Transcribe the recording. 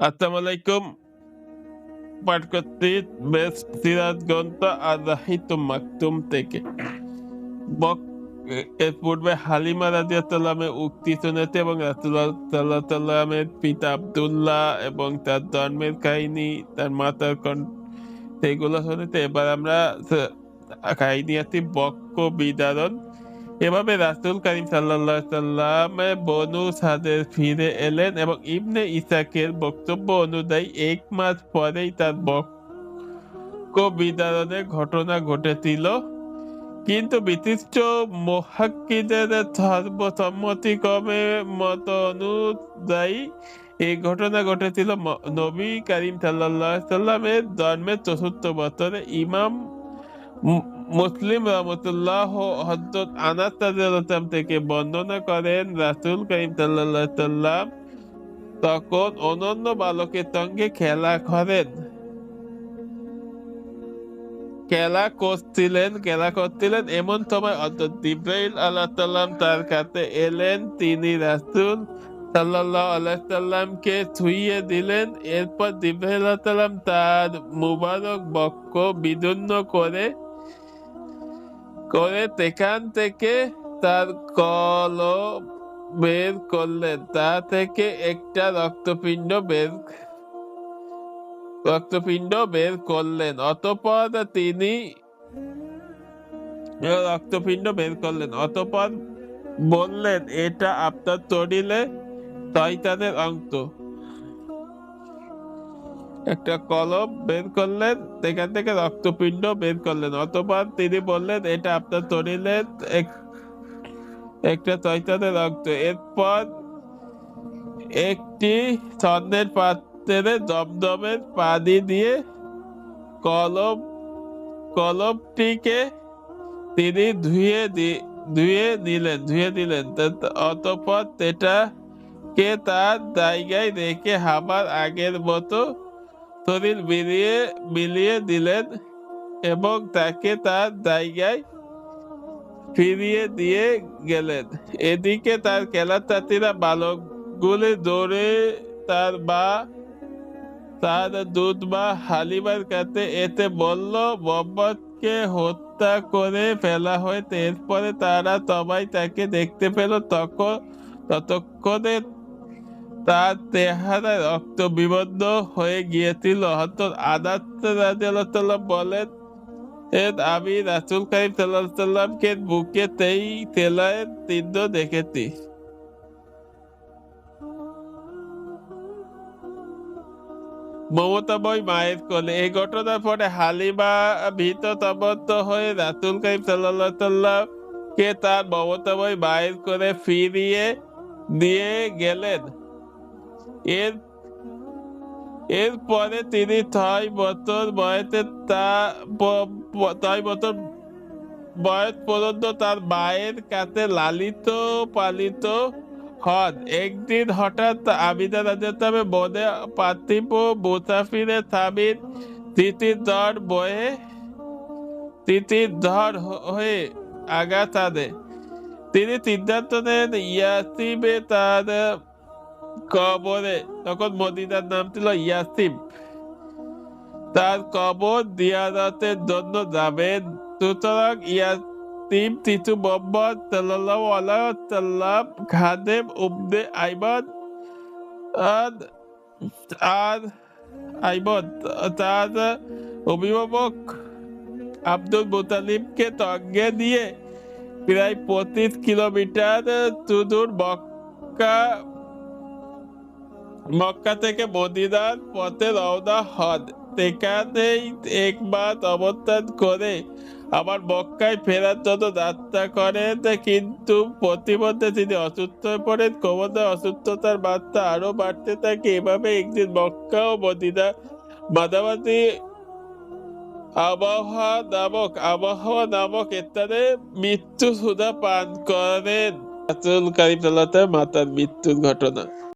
আসসালামু আলাইকুম পাঠ করছি বেস্ট সিরাজ গ্রন্থ আর রাহিত মাকতুম থেকে বক এর পূর্বে হালিমা রাজিয়াতাল্লামের উক্তি শুনেছে এবং রাসুল্লাহ সাল্লামের পিতা আবদুল্লাহ এবং তার জন্মের কাহিনী তার মাতার কন সেগুলো শুনেছে এবার আমরা কাহিনী আছি বক্ক বিদারণ এভাবে রাসুল করিম সাল্লাল্লাহু সাল্লাম বনু সাদের ফিরে এলেন এবং ইবনে ইসাকের বক্তব্য অনুযায়ী এক মাস পরেই তার বক্ক বিদারণের ঘটনা ঘটেছিল। কিন্তু বিশিষ্ট মহাক্কিদের সর্বসম্মতিক্রমে মত অনুযায়ী এই ঘটনা ঘটেছিল। নবী করিম সাল্লাল্লাহু সাল্লামের জন্মের চতুর্থ বছরে ইমাম মুসলিম রহমতুল্লাহ হজরত রাদিয়াল্লাহু থেকে বর্ণনা করেন, রাসুল করিম সাল্লাম তখন অনন্য বালকের সঙ্গে খেলা করেন। খেলা করছিলেন খেলা করছিলেন। এমন সময় অর্থাৎ জিব্রাইল আল্লাহ সাল্লাম তার কাছে এলেন। তিনি রাসূল সাল্লাল্লাহু আলাইহি সাল্লামকে ছুঁয়ে দিলেন। এরপর জিব্রাইল আলাইহিস সালাম তার মুবারক বক্ষ বিদীর্ণ করে করে সেখান থেকে তার কল বের করলেন, তা থেকে একটা রক্তপিণ্ড বের রক্তপিণ্ড বের করলেন। অতঃপর তিনি রক্তপিণ্ড বের করলেন। অতঃপর বললেন, এটা আপনার তরিলে শয়তানের অঙ্ক। একটা কলম বের করলেন, সেখান থেকে রক্তপিণ্ড বের করলেন। অতঃপর তিনি বললেন, এটা আপনার এক- একটা শয়তানের রক্ত। এরপর একটি স্বর্ণের পাত্রে দমদমের পানি দিয়ে কলম, কলমটিকে তিনি ধুয়ে ধুয়ে নিলেন, ধুয়ে দিলেন অতঃপর সেটাকে তার জায়গায় রেখে হাবার আগের মতো শরীর মিলিয়ে মিলিয়ে দিলেন এবং তাকে তার জায়গায় ফিরিয়ে দিয়ে গেলেন। এদিকে তার খেলার ছাত্রীরা বালকগুলি দৌড়ে তার বা তার দুধ বা হালিমার কাছে এতে বলল, মোহাম্মদকে হত্যা করে ফেলা হয়েছে। এরপরে তারা সবাই তাকে দেখতে পেল। তখন, ততক্ষণে তার চেহারা রক্ত বিবদ্ধ হয়ে গিয়েছিল। রাজিয়াল্লাহ বলেন আমি রাসুল বুকে চিহ্ন দেখেছি। মমতাময় মায়ের কোলে এই ঘটনার পরে হালিমা ভীত তবন্ত হয়ে রাসুল কারিম সাল্লাহ সাল্লাম কে তার মমতাময় মায়ের কোলে ফিরিয়ে দিয়ে গেলেন। এর, এরপরে তিনি ছয় বছর বয়সে তা বছর বয়স পর্যন্ত তার মায়ের কাছে লালিত পালিত হন। একদিন হঠাৎ আবিদা রাজাতামে বনে পার্থিব মুসাফিরে স্বামীর তিতির জ্বর বয়ে, তিতির জ্বর হয়ে আঘাত আনে তিনি সিদ্ধান্ত নেন ইয়াসিবে তার কবরে তখন মদিনার নাম ছিল ইয়াসিম। তার কবর দিয়ারতের জন্য যাবেন। সুতরাং ইয়াসিম তিতু মোহাম্মদ খাদেম আর আইমান, তার অভিভাবক আব্দুল মুতালিবকে সঙ্গে নিয়ে প্রায় পঁচিশ কিলোমিটার সুদূর মক্কা মক্কা থেকে মদিনার পথে রওনা হন। সেখানেই এক মাস অবস্থান করে আবার মক্কায় ফেরার জন্য যাত্রা করেন। কিন্তু প্রতিমধ্যে তিনি অসুস্থ হয়ে পড়েন। কোমরে অসুস্থতার মাত্রা আরও বাড়তে থাকে। এভাবে একদিন মক্কা ও মদিনা মাঝামাঝি আবহাওয়া নামক আবহাওয়া নামক স্থানে মৃত্যু সুধা পান করেন। রাসূল কারিম মাতার মৃত্যুর ঘটনা।